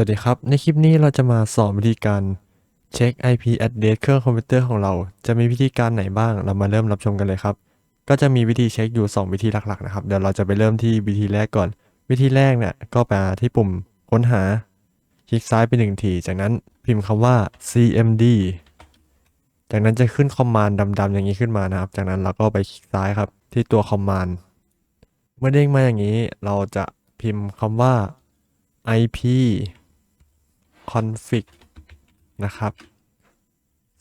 วัสดีครับ ในคลิปนี้เราจะมาสอนวิธีการเช็ค IP address เครื่องคอมพิวเตอร์ของเรา จะมีวิธีการไหนบ้าง เรามาเริ่มรับชมกันเลยครับ ก็จะมีวิธีเช็คอยู่ 2 วิธีหลักๆนะครับ เดี๋ยวเราจะไปเริ่มที่วิธีแรกก่อน วิธีแรกเนี่ยก็ไปที่ปุ่มค้นหา คลิกซ้ายไปหนึ่งที จากนั้นพิมพ์คำว่า cmd จากนั้นจะขึ้นคอมมานด์ดำๆอย่างนี้ขึ้นมานะครับ จากนั้นเราก็ไปคลิกซ้ายครับที่ตัวคอมมานด์ เมื่อเด้งมาอย่างนี้ เราจะพิมพ์คำว่า ip config นะครับ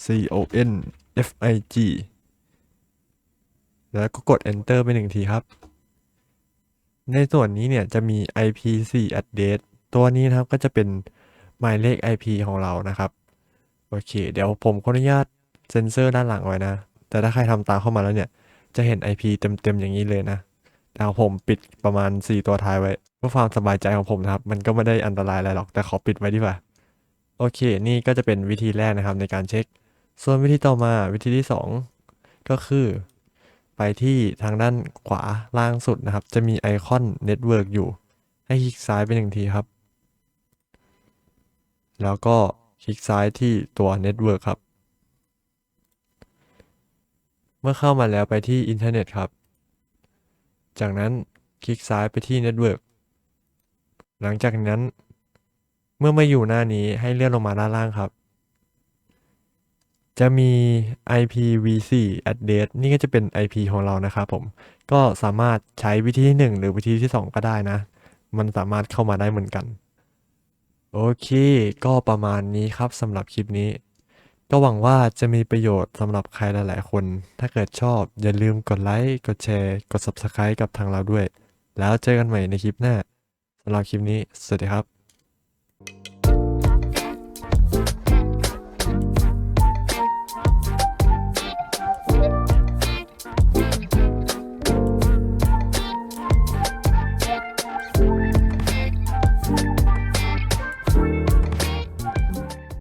c o n f i g แล้วก็กด enter ไปหนึ่งทีครับ ในส่วนนี้เนี่ยจะมี IP4 address ตัวนี้นะครับก็จะเป็นหมายเลข IP ของเรานะครับ โอเค เดี๋ยวผมขออนุญาตเซ็นเซอร์ด้านหลังไว้นะ แต่ถ้าใครทำตามเข้ามาแล้วเนี่ย จะเห็น IP เต็มๆอย่างนี้เลยนะแต่ผมปิดประมาณ 4 ตัวท้ายไว้เพื่อความสบายใจของผมนะครับ มันก็ไม่ได้อันตรายอะไรหรอกแต่ขอปิดไว้ดีกว่า โอเค นี่ก็จะเป็นวิธีแรกนะครับในการเช็ค ส่วนวิธีต่อมาวิธีที่ 2 ก็คือ ไปที่ทางด้านขวาล่างสุดนะครับ จะมีไอคอนเน็ตเวิร์กอยู่ ให้คลิกซ้ายไปหนึ่งทีครับ แล้วก็คลิกซ้ายที่ตัวเน็ตเวิร์กครับ เมื่อเข้ามาแล้วไปที่อินเทอร์เน็ตครับ จากนั้นคลิกซ้ายไปที่เน็ตเวิร์กหลังจากนั้น เมื่อมาอยู่หน้านี้ให้เลื่อนลงมาด้านล่างครับ จะมี IPv4 address นี่ก็จะเป็น IP ของเรานะครับผม ก็สามารถใช้วิธีที่ 1 หรือวิธีที่ 2 ก็ได้นะ มันสามารถเข้ามาได้เหมือนกัน โอเค ก็ประมาณนี้ครับสำหรับคลิปนี้ ก็หวังว่าจะมีประโยชน์สำหรับใครหลาย ๆ คน ถ้าเกิดชอบอย่าลืมกดไลค์ กดแชร์ กด Subscribe กับทางเราด้วย แล้วเจอกันใหม่ในคลิปหน้าสำหรับคลิปนี้ สวัสดีครับ